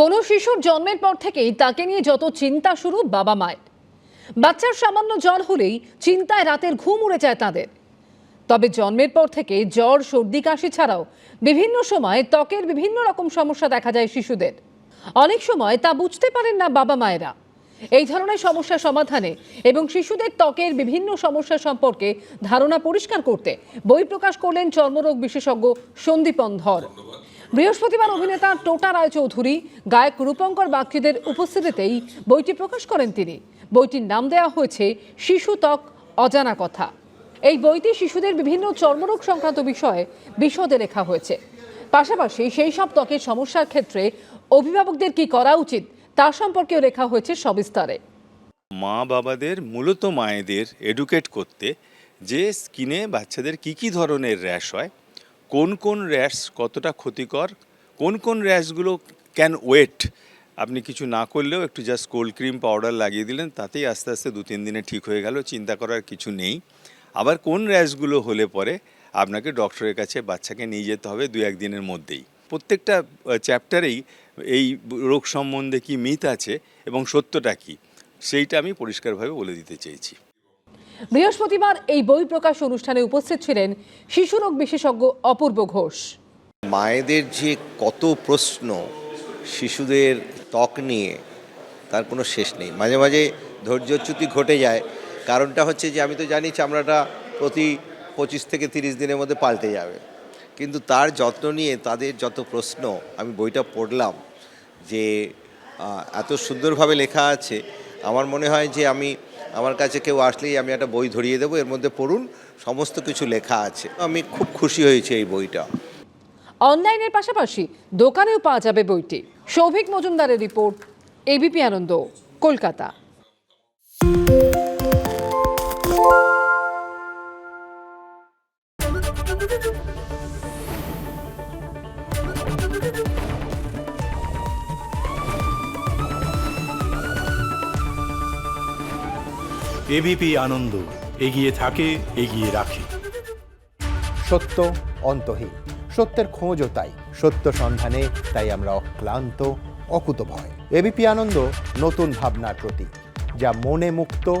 কোনো শিশুর জন্মের পর থেকেই তাকে নিয়ে যত চিন্তা শুরু বাবা মায়ের। বাচ্চার সামান্য জ্বর হলেই চিন্তায় রাতের ঘুম উড়ে যায় তাদের। তবে জন্মের পর থেকে জ্বর, সর্দি, কাশি ছাড়াও বিভিন্ন সময় ত্বকের বিভিন্ন রকম সমস্যা দেখা যায় শিশুদের। অনেক সময় তা বুঝতে পারেন না বাবা মায়েরা। এই ধরনের সমস্যা সমাধানে এবং শিশুদের ত্বকের বিভিন্ন সমস্যা সম্পর্কে ধারণা পরিষ্কার করতে বই প্রকাশ করলেন চর্মরোগ বিশেষজ্ঞ সন্দীপন ধর। বৃহস্পতিবার অভিনেতা টোটা রায়চৌধুরী, গায়ক রূপঙ্কর বাগচিদের উপস্থিতিতেই বইটি প্রকাশ করেন তিনি। বইটির নাম দেওয়া হয়েছে শিশু ত্বক, অজানা কথা। এই বইটি শিশুদের বিভিন্ন চর্মরোগ সংক্রান্ত বিষয়ে বিশদে লেখা হয়েছে। পাশাপাশি সেই সব ত্বকের সমস্যার ক্ষেত্রে অভিভাবকদের কি করা উচিত, তা সম্পর্কেও লেখা হয়েছে সবিস্তারে। মা বাবাদের, মূলত মায়েদের এডুকেট করতে যে স্কিনে বাচ্চাদের কি কি ধরনের র্যাশ হয় কোন কোন র্যাশ কতটা ক্ষতিকর, কোন কোন র্যাশগুলো ক্যান ওয়েট আপনি কিছু না করলেও একটু জাস্ট কোল্ড ক্রিম পাউডার লাগিয়ে দিলেন, তাতেই আস্তে আস্তে দু তিন দিনে ঠিক হয়ে গেল, চিন্তা করার কিছু নেই। আবার কোন র্যাশগুলো হলে পরে আপনাকে ডক্টরের কাছে বাচ্চাকে নিয়ে যেতে হবে দু একদিনের মধ্যেই। প্রত্যেকটা চ্যাপ্টারেই এই রোগ সম্বন্ধে কি মিথ আছে এবং সত্যটা কি, সেইটা আমি পরিষ্কারভাবে বলে দিতে চেয়েছি। বৃহস্পতিবার এই বই প্রকাশ অনুষ্ঠানে উপস্থিত ছিলেন শিশুরোগ বিশেষজ্ঞ অপূর্ব ঘোষ। মায়েদের যে কত প্রশ্ন, শিশুদের ত্বক নিয়ে তার কোনো শেষ নেই। মাঝে মাঝে ধৈর্যচ্যুতি ঘটে যায়। কারণটা হচ্ছে যে, আমি তো জানি চামড়াটা প্রতি পঁচিশ থেকে তিরিশ দিনের মধ্যে পাল্টে যাবে। কিন্তু তার যত্ন নিয়ে, তাদের যত প্রশ্ন, আমি বইটা পড়লাম যে এত সুন্দরভাবে লেখা আছে। আমার মনে হয় যে, আমি আমার কাছে কেউ আসলেই আমি একটা বই ধরিয়ে দেবো, এর মধ্যে পড়ুন, সমস্ত কিছু লেখা আছে। আমি খুব খুশি হয়েছি এই বইটা। অনলাইনের পাশাপাশি দোকানেও পাওয়া যাবে বইটি। সৌভিক মজুমদারের report ABP Ananda, Kolkata. ABP Ananda, এগিয়ে থাকে, এগিয়ে রাখে। সত্য অন্তহীন, সত্যের খোঁজও তাই। সত্য সন্ধানে তাই আমরা অক্লান্ত, অকুতভয়। এবিপি আনন্দ নতুন ভাবনার প্রতীক, যা মনে মুক্ত